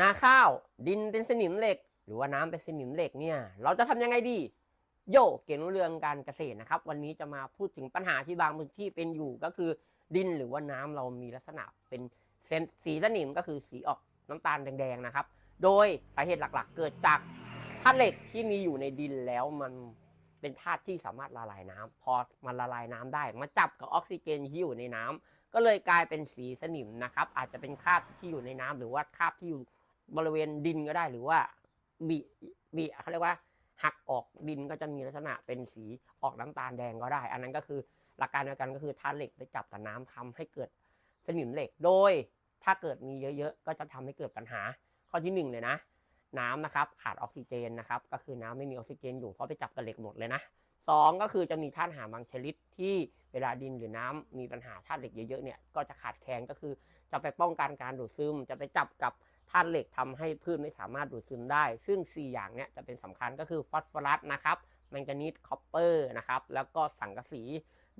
นาข้าว ดินเป็นสนิมเหล็ก หรือว่าน้ำเป็นสนิมเหล็กเนี่ย เราจะทำยังไงดี โยเก่งเรื่องการเกษตรนะครับ วันนี้จะมาพูดถึงปัญหาที่บางพื้นที่เป็นอยู่ก็คือ ดินหรือว่าน้ำเรามีลักษณะเป็นเซนสีสนิมก็คือสีออกน้ำตาลแดงๆนะครับ โดยสาเหตุหลักๆ เกิดจากธาตุเหล็กที่มีอยู่ในดินแล้วมันเป็นธาตุที่สามารถละลายน้ำพอมันละลายน้ำได้มาจับกับออกซิเจนที่อยู่ในน้ำก็เลยกลายเป็นสีสนิมนะครับ อาจจะเป็นคราบที่อยู่ในน้ำหรือว่าคราบที่อยู่ บริเวณดินก็ได้หรือว่าบีบีเขาเรียกว่าหักออกดินก็จะมีลักษณะเป็นสีออกน้ำตาลแดงก็ได้ อันนั้นก็คือหลักการเดียวกันก็คือธาตุเหล็กไปจับกับน้ำทำให้เกิดสนิมเหล็ก โดยถ้าเกิดมีเยอะๆ ก็จะทำให้เกิดปัญหา ข้อที่หนึ่งเลยนะ น้ำนะครับขาดออกซิเจนนะครับ ก็คือน้ำไม่มีออกซิเจนอยู่เพราะไปจับกับเหล็กหมดเลยนะสองก็คือจะมีธาตุหาบางชนิดที่เวลาดินหรือน้ำมีปัญหาธาตุเหล็กเยอะๆเนี่ยก็จะขาดแคลนก็คือจะไปป้องกันการดูดซึม จะไปจับกับ ธาตุเหล็กทำให้พืชไม่สามารถดูดซึมได้ ซึ่ง 4 อย่างเนี้ยจะเป็นสำคัญก็คือฟอสฟอรัสนะครับแมงกานีสคอปเปอร์นะครับแล้วก็สังกะสี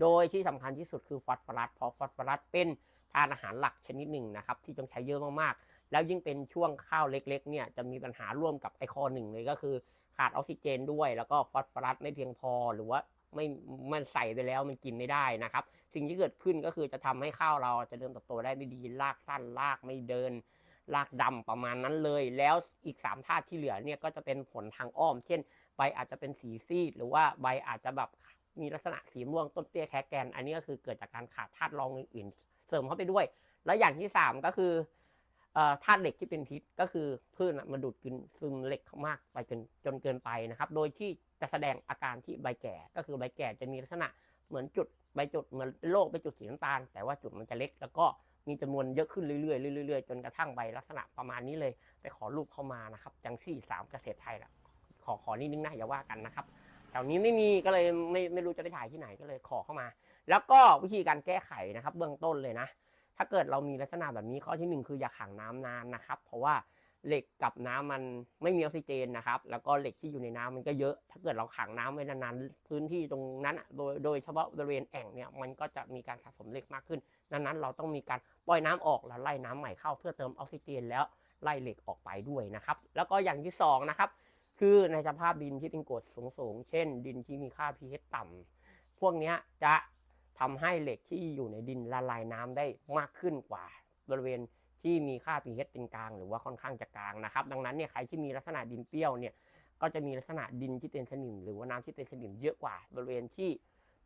โดยที่สำคัญที่สุดคือฟอสฟอรัสเพราะฟอสฟอรัสเป็นธาตุอาหารหลักชนิดหนึ่งนะครับที่ต้องใช้เยอะมากๆ แล้วยิ่งเป็นช่วงข้าวเล็กๆเนี่ยจะมีปัญหาร่วมกับไอคอหนึ่งเลยก็คือขาดออกซิเจนด้วย แล้วก็ฟอสฟอรัสไม่เพียงพอหรือว่าไม่มันใส่ไปแล้วมันกินไม่ได้นะครับ สิ่งที่เกิดขึ้นก็คือจะทำให้ข้าวเราจะเริ่มเติบโตได้ไม่ดีรากสั้นรากไม่เดิน รากดำประมาณนั้นเลย แล้วอีก 3 ธาตุที่เหลือเนี่ยก็จะเป็นผลทางอ้อม เช่น ใบอาจจะเป็นสีซีด หรือว่าใบอาจจะแบบมีลักษณะสีม่วงต้นเตี้ยแคแกน อันนี้ก็คือเกิดจากการขาดธาตุรองอื่นๆ เสริมเข้าไปด้วย แล้วอย่างที่ 3 ก็คือธาตุเหล็กที่เป็นพิษก็คือพืชน่ะมันดูดกินซึมเหล็กมากไปจนจนเกินไปนะครับ โดยที่จะแสดงอาการที่ใบแก่ก็คือใบแก่จะมีลักษณะเหมือนจุดใบจุดเหมือนโรคใบจุดสีน้ำตาล แต่ว่าจุดมันจะเล็กแล้วก็ มีจำนวนเยอะขึ้นเรื่อยๆเรื่อยๆจนกระทั่งใบลักษณะประมาณนี้เลยไปขอรูปเข้ามานะครับจังซี่สามเกษตรไทยละขอขอนิดนึงนะอย่าว่ากันนะครับแถวนี้ไม่มีก็เลยไม่ไม่รู้จะไปถ่ายที่ไหนก็เลยขอเข้ามา แล้วก็วิธีการแก้ไขนะครับ เบื้องต้นเลยนะ ถ้าเกิดเรามีลักษณะแบบนี้ข้อที่หนึ่งคืออย่าขังน้ำนานนะครับ เพราะว่า เหล็กกับน้ำมันไม่มีออกซิเจนนะครับ แล้วก็เหล็กที่อยู่ในน้ำมันก็เยอะ ถ้าเกิดเราขังน้ำไว้นานๆพื้นที่ตรงนั้นโดยโดยเฉพาะบริเวณแอ่งเนี่ยมันก็จะมีการสะสมเหล็กมากขึ้น ดังนั้นเราต้องมีการปล่อยน้ำออกแล้วไล่น้ำใหม่เข้าเพื่อเติมออกซิเจนแล้วไล่เหล็กออกไปด้วยนะครับ แล้วก็อย่างที่สองนะครับคือในสภาพดินที่เป็นกรดสูงๆ เช่น ดินที่มีค่า pH ต่ำพวกนี้จะทำให้เหล็กที่อยู่ในดินละลายน้ำได้มากขึ้นกว่าบริเวณ ที่มีค่า pH เป็นกลางหรือว่าค่อนข้างจะกลางนะครับ ดังนั้นเนี่ยใครที่มีลักษณะดินเปรี้ยวเนี่ยก็จะมีลักษณะดินที่เป็นสนิม หรือว่าน้ำที่เป็นสนิมเยอะกว่า บริเวณที่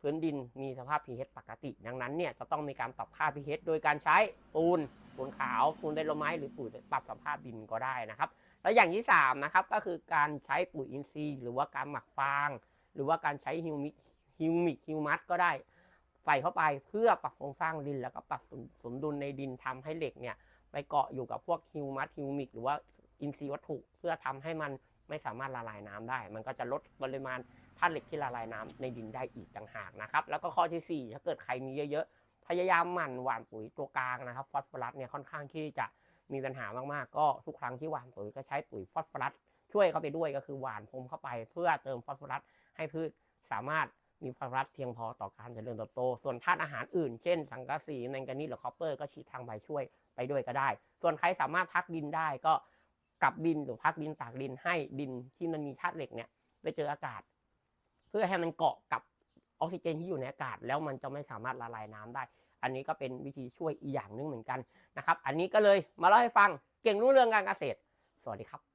พื้นดินมีสภาพ pH ปกติ ดังนั้นเนี่ยจะต้องมีการปรับค่า pH โดยการใช้ปูนปูนขาวปูนไดโลไมต์หรือปุ๋ยปรับสภาพดินก็ได้นะครับ แล้วอย่างที่3นะครับก็คือการใช้ปุ๋ยอินทรีย์ หรือว่าการหมักฟาง หรือว่าการใช้ฮิวมิกฮิวมิกฮิวมัสก็ได้ใส่เข้าไปเพื่อปรับโครงสร้างดิน แล้วก็ปรับสมดุลในดินทำให้เหล็กเนี่ย ไปเกาะอยู่กับพวกฮิวมัสฮิวมิกหรือว่าอินทรีย์วัตถุ เพื่อทำให้มันไม่สามารถละลายน้ำได้ มันก็จะลดปริมาณธาตุเหล็กที่ละลายน้ำในดินได้อีกต่างหากนะครับ แล้วก็ข้อที่ 4 ถ้าเกิดใครมีเยอะๆ พยายามหมั่นหว่านปุ๋ยตัวกลางนะครับ ฟอสฟอรัสเนี่ยค่อนข้างที่จะมีปัญหามากๆ ก็ทุกครั้งที่หว่านปุ๋ยก็ใช้ปุ๋ยฟอสฟอรัสช่วยเข้าไปด้วยก็คือหว่านพรมเข้าไป เพื่อเติมฟอสฟอรัสให้พืชสามารถ มีฟอสฟอรัสเพียงพอต่อการเจริญเติบโต ส่วนธาตุอาหารอื่น เช่น สังกะสีแมงกานีหรือคอปเปอร์ก็ฉีดทางใบช่วยไปด้วยก็ได้ ส่วนใครสามารถพักดินได้ก็กลับดินหรือพักดินตากดินให้ดินที่มันมีธาตุเหล็กเนี่ยไปเจออากาศ เพื่อให้มันเกาะกับออกซิเจนที่อยู่ในอากาศ แล้วมันจะไม่สามารถละลายน้ำได้ อันนี้ก็เป็นวิธีช่วยอีกอย่างหนึงเหมือนกันนะครับ อันนี้ก็เลยมาเล่าให้ฟังเก่งรู้เรื่องการเกษตร สวัสดีครับ